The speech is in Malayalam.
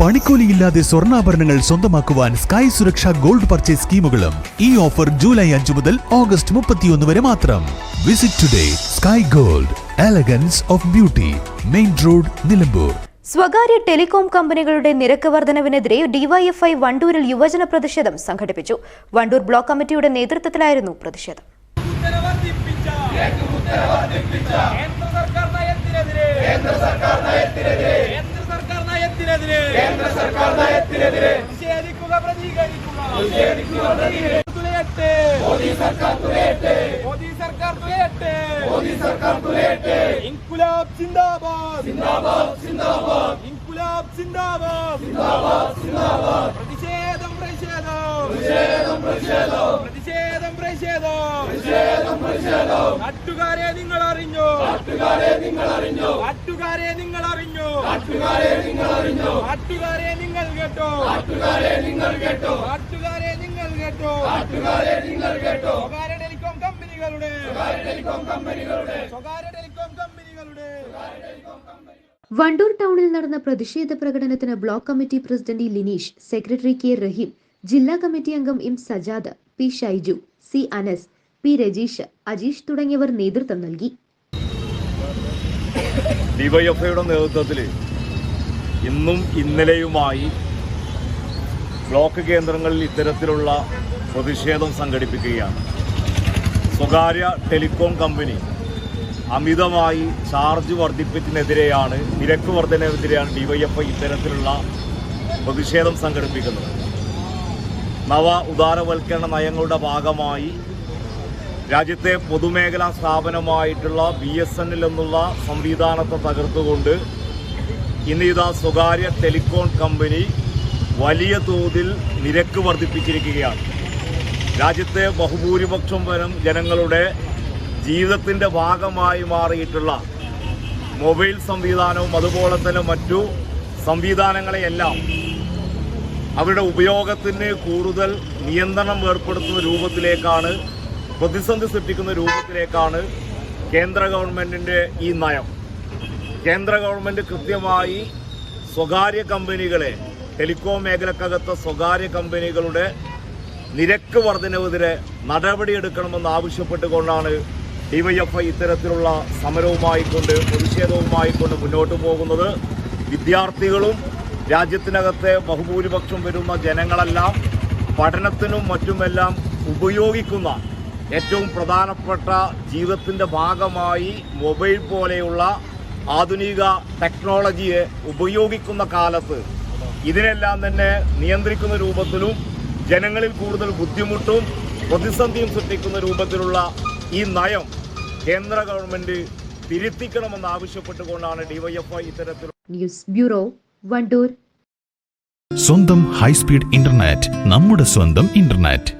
പണിക്കൂലിയില്ലാതെ സ്വർണാഭരണങ്ങൾ സ്വന്തമാക്കുവാൻ സ്കൈ സുരക്ഷ ഗോൾഡ് പർച്ചേസ് സ്കീമുകളും ഈ ഓഫർ ജൂലൈ അഞ്ചു മുതൽ ഓഗസ്റ്റ് മുപ്പത്തിയൊന്ന് വരെ മാത്രം. Visit today Sky Gold elegance of beauty main road Nilambur. സ്വകാര്യ ടെലികോം കമ്പനികളുടെ നിരക്ക് വർധനവിനെതിരെ ഡിവൈഎഫ്ഐ വണ്ടൂരിൽ യുവജന പ്രതിഷേധം സംഘടിപ്പിച്ചു. വണ്ടൂർ ബ്ലോക്ക് കമ്മിറ്റിയുടെ നേതൃത്വത്തിലായിരുന്നു പ്രതിഷേധം ഉത്തരവർദ്ധിപ്പിച്ച കേന്ദ്ര സർക്കാർ നയത്തിനെതിരെ കേന്ദ്ര സർക്കാർ നയത്തിനെതിരെ കേന്ദ്ര സർക്കാർ നയത്തിനെതിരെ കേന്ദ്ര സർക്കാർ പ്രതിഷേധിക്കുക പ്രതികരിക്കുക. തുലയട്ടെ. മോദി സർക്കാർ തുലയട്ടെ. മോദി സർക്കാർ തുലയട്ടെ. മോദി സർക്കാർ തുലയട്ടെ. ഇൻകുലാബ് സിന്ദാബാദ് സിന്ദാബാദ് സിന്ദാബാദ് ഇൻകുലാബ് സിന്ദാബാദ് സിന്ദാബാദ് സിന്ദാബാദ് പ്രതിഷേധം പ്രതിഷേധം. പ്രതിഷേധം പ്രതിഷേധം. പ്രതിഷേധം പ്രതിഷേധം. നാട്ടുകാരെ നിങ്ങൾ അറിഞ്ഞോ നാട്ടുകാരെ നിങ്ങൾ അറിഞ്ഞോ നാട്ടുകാരെ നിങ്ങൾ അറിഞ്ഞോ? നാട്ടുകാരെ നിങ്ങൾ അറിഞ്ഞോ? നാട്ടുകാരെ നിങ്ങൾ കേട്ടോ? നാട്ടുകാരെ നിങ്ങൾ കേട്ടോ? നാട്ടുകാരെ നിങ്ങൾ കേട്ടോ? നാട്ടുകാരെ നിങ്ങൾ കേട്ടോ? സ്വകാര്യ ടെലികോം കമ്പനികളുടെ സ്വകാര്യ ടെലികോം കമ്പനികളുടെ സ്വകാര്യ ടെലികോം കമ്പനികളുടെ വണ്ടൂർ ടൗണിൽ നടന്ന പ്രതിഷേധ പ്രകടനത്തിന് block committee president Lineesh secretary K Raheem ജില്ലാ കമ്മിറ്റി അംഗം M Sajad P Shaiju C Anas P Rajeesh Ajeesh തുടങ്ങിയവർ നേതൃത്വം നൽകി. ഡിവൈഎഫ്ഐയുടെ നേതൃത്വത്തിൽ ഇന്നും ഇന്നലെയുമായി ബ്ലോക്ക് കേന്ദ്രങ്ങളിൽ ഇത്തരത്തിലുള്ള പ്രതിഷേധം സംഘടിപ്പിക്കുകയാണ്. സ്വകാര്യ ടെലികോം കമ്പനി അമിതമായി ചാർജ് വർദ്ധിപ്പിച്ചതിനെതിരെയാണ് നിരക്ക് വർധനവിനെതിരെയാണ് ഡിവൈഎഫ്ഐ ഇത്തരത്തിലുള്ള പ്രതിഷേധം സംഘടിപ്പിക്കുന്നത്. നവ ഉദാരവൽക്കരണ നയങ്ങളുടെ ഭാഗമായി രാജ്യത്തെ പൊതുമേഖലാ സ്ഥാപനമായിട്ടുള്ള ബി എസ് എൻ എൽ എന്നുള്ള സംവിധാനത്തെ തകർത്തുകൊണ്ട് ഇന്ന് ഇതാ സ്വകാര്യ ടെലികോം കമ്പനി വലിയ തോതിൽ നിരക്ക് വർദ്ധിപ്പിച്ചിരിക്കുകയാണ്. രാജ്യത്തെ ബഹുഭൂരിപക്ഷം വരും ജനങ്ങളുടെ ജീവിതത്തിന്റെ ഭാഗമായി മാറിയിട്ടുള്ള മൊബൈൽ സംവിധാനവും അതുപോലെ തന്നെ മറ്റു സംവിധാനങ്ങളെയെല്ലാം അവരുടെ ഉപയോഗത്തിന് കൂടുതൽ നിയന്ത്രണം ഏർപ്പെടുത്തുന്ന രൂപത്തിലേക്കാണ് പ്രതിസന്ധി സൃഷ്ടിക്കുന്ന രൂപത്തിലേക്കാണ് കേന്ദ്ര ഗവൺമെന്റിന്റെ ഈ നയം. കേന്ദ്ര ഗവൺമെന്റ് കൃത്യമായി സ്വകാര്യ കമ്പനികളെ ടെലികോം മേഖലക്കകത്തെ സ്വകാര്യ കമ്പനികളുടെ നിരക്ക് വർധനവെതിരെ നടപടിയെടുക്കണമെന്ന് ആവശ്യപ്പെട്ടുകൊണ്ടാണ് ഡിവൈഎഫ്ഐ ഇത്തരത്തിലുള്ള സമരവുമായി കൊണ്ട് പ്രതിഷേധവുമായി കൊണ്ട് മുന്നോട്ട് പോകുന്നത്. വിദ്യാർത്ഥികളും രാജ്യത്തിനകത്തെ ബഹുഭൂരിപക്ഷം വരുന്ന ജനങ്ങളെല്ലാം പഠനത്തിനും മറ്റുമെല്ലാം ഉപയോഗിക്കുന്ന ഏറ്റവും പ്രധാനപ്പെട്ട ജീവിതത്തിന്റെ ഭാഗമായി മൊബൈൽ പോലെയുള്ള ആധുനിക ടെക്നോളജിയെ ഉപയോഗിക്കുന്ന കാലത്ത് ഇതിനെല്ലാം തന്നെ നിയന്ത്രിക്കുന്ന രൂപത്തിലും ജനങ്ങളിൽ കൂടുതൽ ബുദ്ധിമുട്ടും പ്രതിസന്ധിയും സൃഷ്ടിക്കുന്ന രൂപത്തിലുള്ള ഈ നയം കേന്ദ്ര ഗവൺമെന്റ് തിരുത്തിക്കണമെന്ന് ആവശ്യപ്പെട്ടുകൊണ്ടാണ് ഡിവൈഎഫ്ഐ ഇത്തരത്തിൽ ന്യൂസ് ബ്യൂറോ വണ്ടൂർ. സ്വന്തം ഹൈസ്പീഡ് ഇന്റർനെറ്റ് നമ്മുടെ സ്വന്തം ഇന്റർനെറ്റ്.